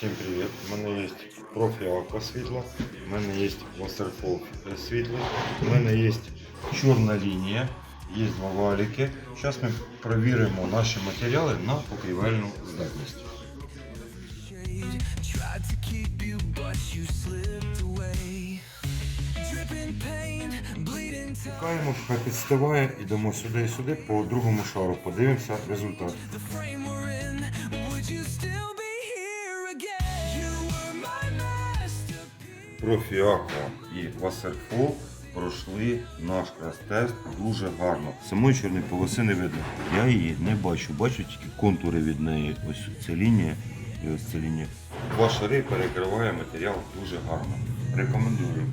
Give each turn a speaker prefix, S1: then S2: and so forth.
S1: Всім привіт! У мене є профі аква світло, у мене є Wasserfall світло, у мене є чорна лінія, є два валіки. Зараз ми перевіримо наші матеріали на покрівельну здатність. Чекаємо, хай підстиває, йдемо сюди і сюди по другому шару. Подивимося результат.
S2: Masterpiece.
S1: І Wasserfall пройшли наш крас-тест дуже гарно. Самої чорної полоси не видно. Я її не бачу. Бачу тільки контури від неї. Ось ця лінія і ось ця лінія. Два шари перекриває матеріал дуже гарно. Рекомендую.